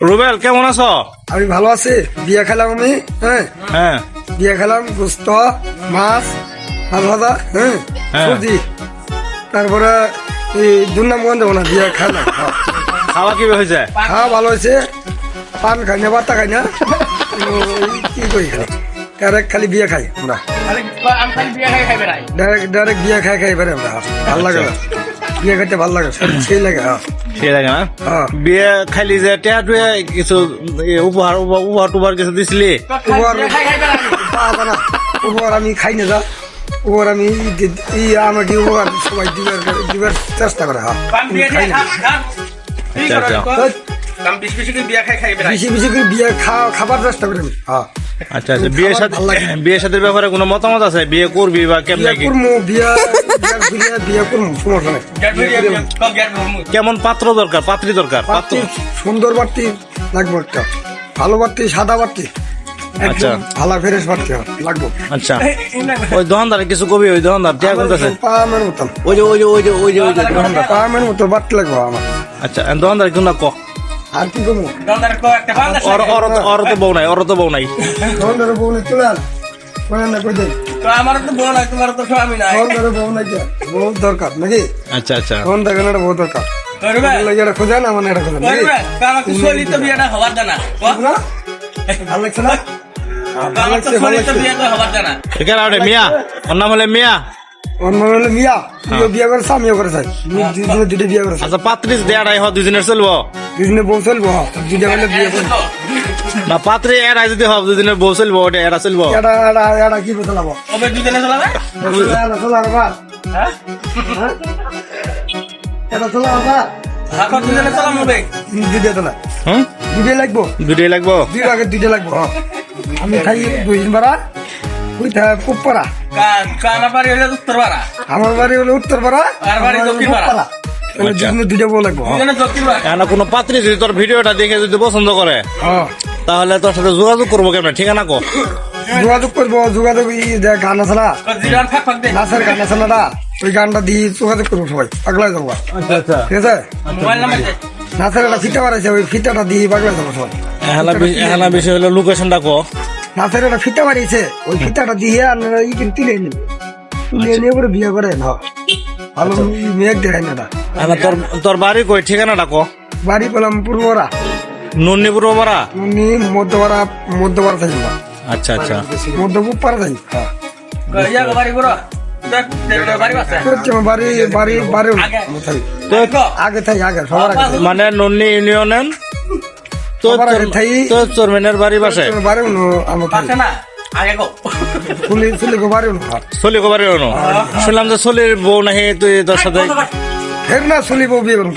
রুবেল কেমন আছো? আমি ভালো আছি। বিয়ে খেলাম আমি হ্যাঁ? হ্যাঁ। বিয়ে খেলাম গোস্ত মাছ মাছ ভাজা হ্যাঁ? হ্যাঁ। সবজি তারপরে এই দুর্নাম গন্ধ না বিয়ে খেলাম। খাওয়া কি হয়েছে? খাওয়া ভালো হয়েছে। পান খাই না বাত্তা খাই না। কি করি? খাই ডাইরেক্ট খালি বিয়ে খাই আমরা। বেড়াই ডাইরেক্ট ডাইরেক্ট বিয়ে খাই খাই এবারে আমরা। ভালো লাগে না। বিয়ে খাইতে ভালো লাগে সেই লাগে হ্যাঁ। সে লাগে না? বিয়ে খাইলি যে টেয়া টুয়ে কিছু উপহার উপহার উপহার কিছু দিছিলি? উপহার আমি খাই না যা। উপহার আমি ই উপহার সবাই দিবার দিবার চেষ্টা করে হ্যাঁ। খাই না আচ্ছা, করো আচ্ছা। বিয়ে খাই খাই বিয়ে খাবার চেষ্টা করি আমি হ্যাঁ। আচ্ছা আচ্ছা বিয়ের সাথে বিয়ের সাথে ব্যাপারে কোনো মতামত আছে? বিয়ে করবি বা কেমনে কেমন পাত্র দরকার? পাত্রী দরকার পাত্র সুন্দর বাড়তি লাগবে একটা। ভালো বাড়তি সাদা বাড়তি আচ্ছা। বাড়তি লাগবে। আচ্ছা। ওই দোকানদার কিছু কবি ওই দোকানদার টিয়া কোনটাছে পামের মতন। ওই যে ওই যে ওই যে ওই যে ওই যে দোকানদার। পামের মতো বাড়তি লাগবে আমার। আচ্ছা দোকানদার কোনটা ক? আর কি করব? দন্দার কো একটা পান ওর ওর তো- বউ নাই ওর তো বউ নাই। ধরে বউ নেই চলে আন। বলেন না কই দেন? তো আমার তো বউ নাই তোমার তো স্বামী নাই। ধরে বউ নাই কে? বউ দরকার নাকি? আচ্ছা আচ্ছা। ফোন দেখেন একটা বউ দরকার? এটা খোঁজা না মানে এটা খোঁজা আমাকে চলি বিয়েটা হবার জানা। ভালো লাগছে না? ভালো আমার তো লাগছে ভালো চলি তো লাগছে। বিয়েটা হবার জানা। এখানে আরে মিয়া। ওর নাম হলে মিয়া। ওর মনে হলো মিয়া। বিয়ে করেছে আমিও করেছে। দুজনে দুটো বিয়ে করেছে। আচ্ছা পাত্রী দেয়াটাই হয় দুদিনের চলবো। দুজনে বউ চলবো দুটা মিলে বিয়ে করে না পাত্রী এরাই যদি হবে দুদিনের বউ চলবো ওটা এরা চলবো। এটা এটা এটা কি চলাবে? এটা চলা হ্যাঁ? এটা চলা রাখা এখন দুজনে চলাম হবে দুটা তোলা হুম? দুটো লাগবো? দুটোই লাগবো? দুই আগে দুটো লাগবো। হ্যাঁ। আমি খাই দুই দিন পারা ওই খুব পারা কানা পারি হলে আমার বাড়ি হলো উত্তর পাড়া আর বাড়ি দক্ষিণ পাড়া। তাহলে আচ্ছা। দুজনে বউ লাগবো হ্যাঁ। কেন কোনো পাত্রী যদি তোর ভিডিওটা দেখে যদি পছন্দ করে হ্যাঁ। তাহলে তোর সাথে যোগাযোগ করব কেমন? ঠিকানা কো? যোগাযোগ করব যোগাযোগ ই গান আছে না? নাচের গান আছে না ওই গানটা দিয়ে যোগাযোগ করব সবাই পাগলায় যাব আচ্ছা আচ্ছা। ঠিক আছে? মোবাইল নাম্বার দে। নাচের একটা ফিতা বাড়াইছে ওই ফিতাটা দিয়ে পাগলায় যাব সবাই। এখানে বিষয় হলো লোকেশনটা কো। নাচের একটা ফিতা বাড়িয়েছে ওই ফিতাটা দিয়ে আপনারা ই কিন্তু তুলে নিন তুলে নিয়ে পরে বিয়ে করেন হ্যাঁ। ভালো মেয়েক দেখাই না তোর তোর বাড়ি কই? ঠিকানাটা কো। বাড়ি পেলাম পূর্বরা। নুন্নিপুর পাড়া উনি মধ্যপাড়া মধ্যপাড়া থাকি না আচ্ছা আচ্ছা। মধ্যপুর পাড়া থাকি। হ্যাঁ। মানে নন্নি তো চোরমেনের বাড়ি বাসে? বাড়ি না? চলি কো। শুনলাম যে চলির বউ নাহি তুই তোর সাথে ফের না চলিব বিবরণ